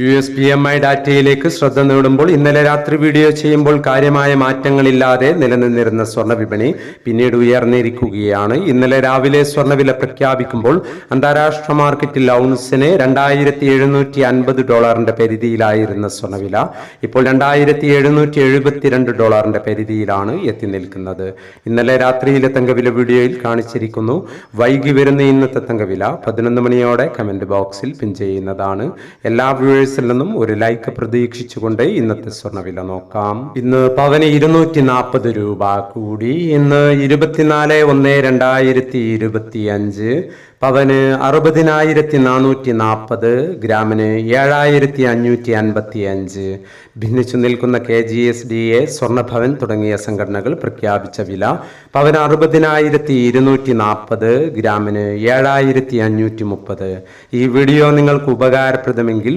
U S P M I ഡാറ്റയിലേക്ക് ശ്രദ്ധ നേടുമ്പോൾ ഇന്നലെ രാത്രി വീഡിയോ ചെയ്യുമ്പോൾ കാര്യമായ മാറ്റങ്ങളില്ലാതെ നിലനിന്നിരുന്ന സ്വർണ വിപണി പിന്നീട് ഉയർന്നിരിക്കുകയാണ്. ഇന്നലെ രാവിലെ സ്വർണവില പ്രഖ്യാപിക്കുമ്പോൾ അന്താരാഷ്ട്ര മാർക്കറ്റിൽ ഔൺസിന് രണ്ടായിരത്തി എഴുന്നൂറ്റി അൻപത് ഡോളറിന്റെ പരിധിയിലായിരുന്ന സ്വർണവില ഇപ്പോൾ രണ്ടായിരത്തി എഴുന്നൂറ്റി എഴുപത്തിരണ്ട് ഡോളറിന്റെ പരിധിയിലാണ് എത്തി നിൽക്കുന്നത്. ഇന്നലെ രാത്രിയിലെ തങ്കവില വീഡിയോയിൽ കാണിച്ചിരിക്കുന്നു. വൈകി വരുന്ന ഇന്നത്തെ തങ്കവില പതിനൊന്ന് മണിയോടെ കമന്റ് ബോക്സിൽ പിൻ ചെയ്യുന്നതാണ്. എല്ലാ വ്യൂവേഴ്സിൽ നിന്നും ഒരു ലൈക്ക് പ്രതീക്ഷിച്ചുകൊണ്ട് ഇന്നത്തെ സ്വർണവില നോക്കാം. ഇന്ന് പവന് ഇരുന്നൂറ്റി നാൽപ്പത് രൂപ കൂടി. ഇന്ന് ഇരുപത്തിനാല് ഒന്ന് രണ്ടായിരത്തി ഇരുപത്തി അഞ്ച് പവന് അറുപതിനായിരത്തി നാനൂറ്റി നാൽപ്പത് ഗ്രാമിന് ഏഴായിരത്തി അഞ്ഞൂറ്റി അൻപത്തി അഞ്ച് ഭിന്നിച്ചു നിൽക്കുന്ന K G S D A സ്വർണഭവൻ തുടങ്ങിയ സംഘടനകൾ പ്രഖ്യാപിച്ച വില പവന് അറുപതിനായിരത്തി ഇരുന്നൂറ്റി നാൽപ്പത് ഗ്രാമിന് ഏഴായിരത്തി അഞ്ഞൂറ്റി മുപ്പത് ഈ വീഡിയോ നിങ്ങൾക്ക് ഉപകാരപ്രദമെങ്കിൽ